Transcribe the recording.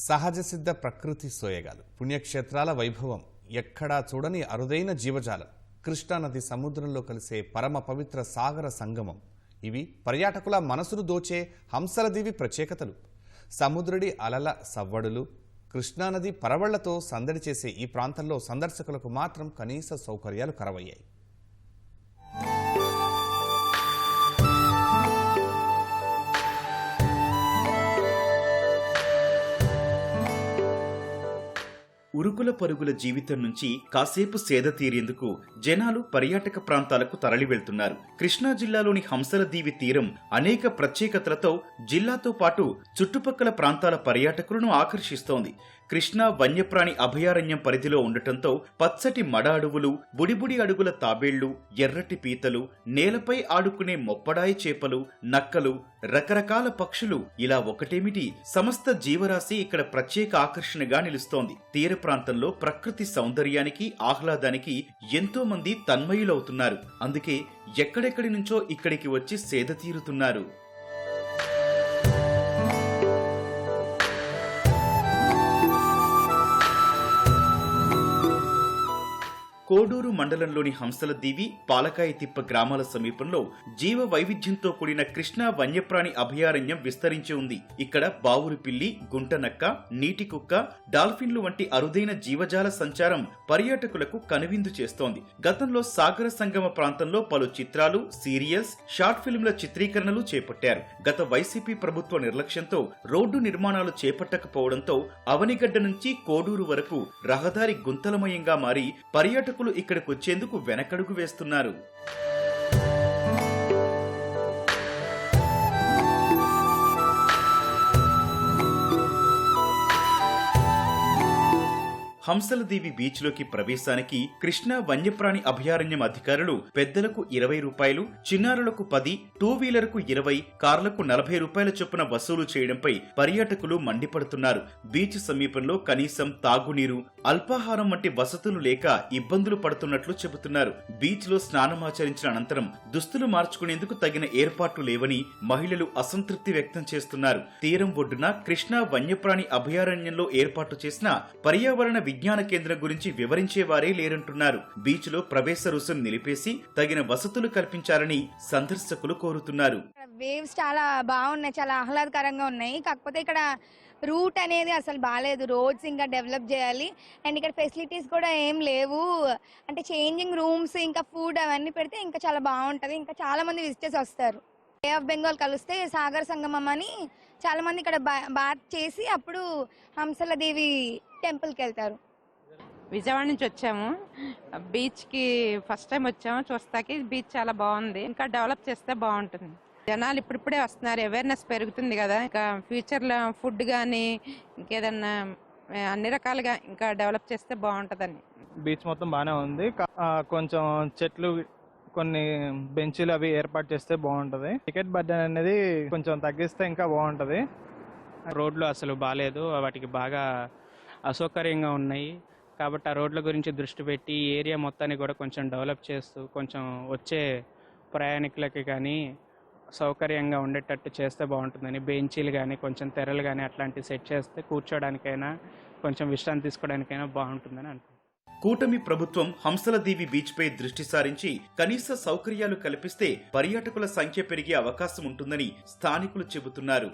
సహజ సిద్ధ ప్రకృతి సోయగాలు. పుణ్యక్షేత్రాల వైభవం ఎక్కడా చూడని అరుదైన జీవజాలం. కృష్ణానది సముద్రంలో కలిసే పరమ పవిత్ర సాగర సంగమం. ఇవి పర్యాటకుల మనసును దోచే హంసలదివి ప్రత్యేకతలు. సముద్రుడి అలల సవ్వడులు కృష్ణానది పరవళ్ళతో సందడి చేసే ఈ ప్రాంతంలో సందర్శకులకు మాత్రం కనీస సౌకర్యాలు కరవయ్యాయి. ఉరుకుల పరుగుల జీవితం నుంచి కాసేపు సేద తీరేందుకు జనాలు పర్యాటక ప్రాంతాలకు తరలి వెళ్తున్నారు కృష్ణా జిల్లాలోని హంసల దీవి తీరం అనేక ప్రత్యేకతలతో జిల్లాతో పాటు చుట్టుపక్కల ప్రాంతాల పర్యాటకులను ఆకర్షిస్తోంది. కృష్ణా వన్యప్రాణి అభయారణ్యం పరిధిలో ఉండటంతో పచ్చటి మడ అడవులు బుడిబుడి అడుగుల తాబేళ్ళు ఎర్రటి పీతలు నేలపై ఆడుకునే మొప్పడాయి చేపలు నక్కలు రకరకాల పక్షులు ఇలా ఒకటేమిటి? సమస్త జీవరాశి ఇక్కడ ప్రత్యేక ఆకర్షణగా నిలుస్తోంది. తీర ప్రాంతంలో ప్రకృతి సౌందర్యానికి ఆహ్లాదానికి ఎంతో మంది తన్మయులవుతున్నారు. అందుకే ఎక్కడెక్కడి నుంచో ఇక్కడికి వచ్చి సేద తీరుతున్నారు. కోడూరు మండలంలోని హంసల దీవి పాలకాయ తిప్ప గ్రామాల సమీపంలో జీవ వైవిధ్యంతో కూడిన కృష్ణా వన్యప్రాణి అభయారణ్యం విస్తరించి ఉంది. ఇక్కడ బావురు పిల్లి గుంటనక్క నీటి కుక్క డాల్ఫిన్లు వంటి అరుదైన జీవజాల సంచారం పర్యాటకులకు కనువిందు చేస్తోంది. గతంలో సాగర సంగమ ప్రాంతంలో పలు చిత్రాలు సీరియల్స్ షార్ట్ ఫిల్మ్ల చిత్రీకరణలు చేపట్టారు. గత వైసీపీ ప్రభుత్వ నిర్లక్ష్యంతో రోడ్డు నిర్మాణాలు చేపట్టకపోవడంతో అవనిగడ్డ నుంచి కోడూరు వరకు రహదారి గుంతలమయంగా మారి పర్యాటకులు ఇక్కడికి వచ్చేందుకు వెనకడుగు వేస్తున్నారు. హంసలదేవి బీచ్లోకి ప్రవేశానికి కృష్ణా వన్యప్రాణి అభయారణ్యం అధికారులు పెద్దలకు ఇరవై రూపాయలు చిన్నారులకు పది టూ వీలర్కు ఇరవై కార్లకు నలభై రూపాయల చొప్పున వసూలు చేయడంపై పర్యాటకులు మండిపడుతున్నారు. బీచ్ సమీపంలో కనీసం తాగునీరు అల్పాహారం వంటి వసతులు లేక ఇబ్బందులు పడుతున్నట్లు చెబుతున్నారు. బీచ్లో స్నానమాచరించిన అనంతరం దుస్తులు మార్చుకునేందుకు తగిన ఏర్పాట్లు లేవని మహిళలు అసంతృప్తి వ్యక్తం చేస్తున్నారు. తీరం ఒడ్డున కృష్ణా వన్యప్రాణి అభయారణ్యంలో ఏర్పాటు చేసిన పర్యావరణ విజ్ఞాన కేంద్రం గురించి వివరించేవారే లేరంటున్నారు. బీచ్లో ప్రవేశ రుసుం నిలిపేసి తగిన వసతులు కల్పించాలని సందర్శకులు కోరుతున్నారు. వేవ్స్ చాలా బాగున్నాయి చాలా ఆహ్లాదకరంగా ఉన్నాయి. కాకపోతే ఇక్కడ రూట్ అనేది అసలు బాగాలేదు రోడ్స్ ఇంకా డెవలప్ చేయాలి. అండ్ ఇక్కడ ఫెసిలిటీస్ కూడా ఏం లేవు. అంటే చేంజింగ్ రూమ్స్ ఇంకా ఫుడ్ అవన్నీ పెడితే ఇంకా చాలా బాగుంటుంది. ఇంకా చాలా మంది విజిటర్స్ వస్తారు. బే ఆఫ్ బెంగాల్ కలిస్తే సాగర్ సంగమం అని చాలా మంది ఇక్కడ బాత్ చేసి అప్పుడు హంసల దేవి టెంపుల్కి వెళ్తారు. విజయవాడ నుంచి వచ్చాము. బీచ్కి ఫస్ట్ టైం వచ్చాము. చూస్తాకి బీచ్ చాలా బాగుంది. ఇంకా డెవలప్ చేస్తే బాగుంటుంది. జనాలు ఇప్పుడిప్పుడే వస్తున్నారు. అవేర్నెస్ పెరుగుతుంది కదా. ఇంకా ఫ్యూచర్లో ఫుడ్ కానీ ఇంకేదన్నా అన్ని రకాలుగా ఇంకా డెవలప్ చేస్తే బాగుంటుందని. బీచ్ మొత్తం బాగానే ఉంది. కొంచెం చెట్లు కొన్ని బెంచీలు అవి ఏర్పాటు చేస్తే బాగుంటది. టికెట్ బడ్జెట్ అనేది కొంచెం తగ్గిస్తే ఇంకా బాగుంటది. రోడ్లు అసలు బాగాలేదు వాటికి బాగా అసౌకర్యంగా ఉన్నాయి. కాబట్టి ఆ రోడ్ల గురించి దృష్టి పెట్టి ఈ ఏరియా మొత్తాన్ని కూడా కొంచెం డెవలప్ చేస్తూ కొంచెం వచ్చే ప్రయాణికులకి కానీ సౌకర్యంగా ఉండేటట్టు చేస్తే బాగుంటుందని బెంచీలు కానీ కొంచెం తెరలు కానీ అట్లాంటివి సెట్ చేస్తే కూర్చోడానికైనా కొంచెం విశ్రాంతి తీసుకోవడానికైనా బాగుంటుందని అనుకుంటున్నాను. కూటమి ప్రభుత్వం హంసల దీవి దృష్టి సారించి కనీస సౌకర్యాలు కల్పిస్తే పర్యాటకుల సంఖ్య పెరిగే అవకాశం ఉంటుందని స్థానికులు చెబుతున్నారు.